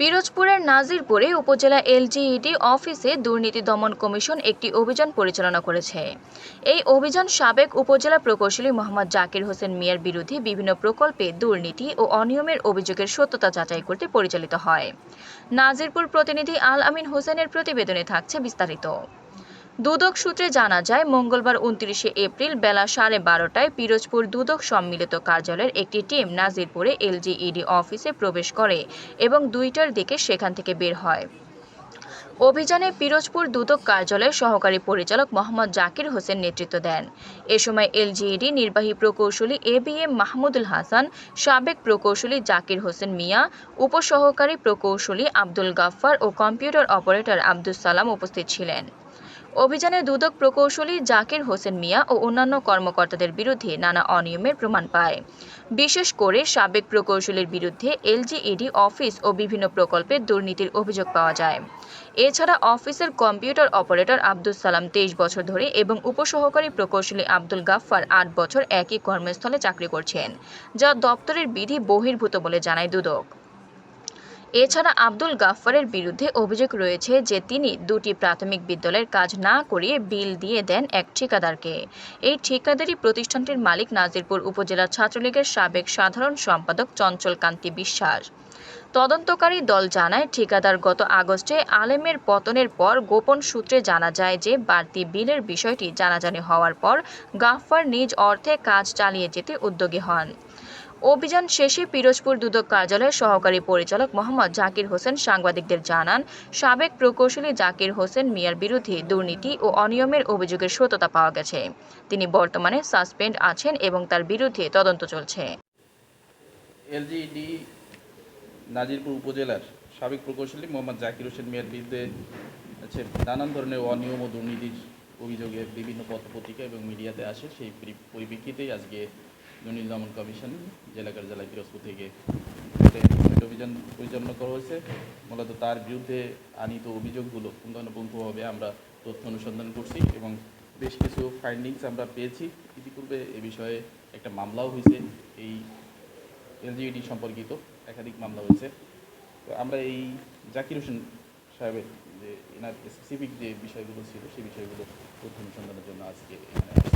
পিরোজপুরের নাজিরপুরে উপজেলা এলজিইডি অফিসে দুর্নীতি দমন কমিশন একটি অভিযান পরিচালনা করেছে। এই অভিযান সাবেক উপজেলা প্রকৌশলী মোহাম্মদ জাকির হোসেন মিয়ার বিরুদ্ধে বিভিন্ন প্রকল্পে দুর্নীতি ও অনিয়মের অভিযোগের সত্যতা যাচাই করতে পরিচালিত হয়। নাজিরপুর প্রতিনিধি আল আমিন হোসেনের প্রতিবেদনে থাকছে বিস্তারিত। দুদক সূত্রে জানা যায়, মঙ্গলবার উনত্রিশে এপ্রিল বেলা সাড়ে বারোটায় পিরোজপুর দুদক সম্মিলিত কার্যালয়ের একটি টিম নাজিরপুরে এলজিইডি অফিসে প্রবেশ করে এবং দুইটার দিকে সেখান থেকে বের হয়। অভিযানে পিরোজপুর দুদক কার্যালয়ের সহকারী পরিচালক মোহাম্মদ জাকির হোসেন নেতৃত্ব দেন। এ সময় এলজিইডি নির্বাহী প্রকৌশলী A B M Mahmudul Hasan, সাবেক প্রকৌশলী জাকির হোসেন মিয়া, উপসহকারী প্রকৌশলী আব্দুল গাফফার ও কম্পিউটার অপারেটর আব্দুস সালাম উপস্থিত ছিলেন। অভিযানে দুদক প্রকৌশলী জাকির হোসেন মিয়া ও অন্যান্য কর্মকর্তাদের বিরুদ্ধে নানা অনিয়মের প্রমাণ পায়। বিশেষ করে সাবেক প্রকৌশলীর বিরুদ্ধে এলজিইডি, অফিস ও বিভিন্ন প্রকল্পে দুর্নীতির অভিযোগ পাওয়া যায়। এছাড়া অফিসের কম্পিউটার অপারেটর আব্দুল সালাম তেইশ বছর ধরে এবং উপসহকারী প্রকৌশলী আব্দুল গাফফার আট বছর একই কর্মস্থলে চাকরি করছেন, যা দপ্তরের বিধি বহির্ভূত বলে জানায় দুদক। এছাড়া আব্দুল গাফফারের বিরুদ্ধে অভিযোগ রয়েছে যে তিনি দুটি প্রাথমিক বিদ্যালয়ের কাজ না করিয়ে বিল দিয়ে দেন এক ঠিকাদারকে। এই ঠিকাদারি প্রতিষ্ঠানটির মালিক নাজিরপুর উপজেলা ছাত্রলীগের সাবেক সাধারণ সম্পাদক চঞ্চল কান্তি বিশ্বাস। তদন্তকারী দল জানায়, ঠিকাদার গত আগস্টে আলেমের পতনের পর গোপন সূত্রে জানা যায় যে বাড়তি বিলের বিষয়টি জানাজানি হওয়ার পর গাফফার নিজ অর্থে কাজ চালিয়ে যেতে উদ্যোগী হন। অভিযান শেষে পিরোজপুর দুদক কার্যালয়ের সহকারী পরিচালক মোহাম্মদ জাকির হোসেন সাংবাদিকদের জানান, সাবেক প্রকৌশলী জাকির হোসেন মিয়ার বিরুদ্ধে দুর্নীতি ও অনিয়মের অভিযোগের সত্যতা পাওয়া গেছে। তিনি বর্তমানে সাসপেন্ড আছেন এবং তার বিরুদ্ধে তদন্ত চলছে। এলজিইডি নাজিরপুর উপজেলার সাবেক প্রকৌশলী মোহাম্মদ জাকির হোসেন মিয়ার বিরুদ্ধে হচ্ছে নানান ধরনের অনিয়ম ও দুর্নীতির অভিযোগে বিভিন্ন পত্রপত্রিকা এবং মিডিয়াতে আসে। সেই পরিপ্রেক্ষিতেই আজকে দুর্নীতি দমন কমিশন, জেলা কার্যালয় পিরোজপুর থেকে অভিযান পরিচালনা করা হয়েছে। মূলত তার বিরুদ্ধে আনিত অভিযোগগুলো পুঙ্খানুপুঙ্খভাবে আমরা তথ্য অনুসন্ধান করছি এবং বেশ কিছু ফাইন্ডিংস আমরা পেয়েছি। ইতিপূর্বে এ বিষয়ে একটা মামলাও হয়েছে। এই এলজিইডি সম্পর্কিত একাধিক মামলা হয়েছে। তো আমরা এই জাকির হোসেন সাহেবের যে এনার স্পেসিফিক যে বিষয়গুলো ছিল, সেই বিষয়গুলো তথ্য অনুসন্ধানের জন্য আজকে এখানে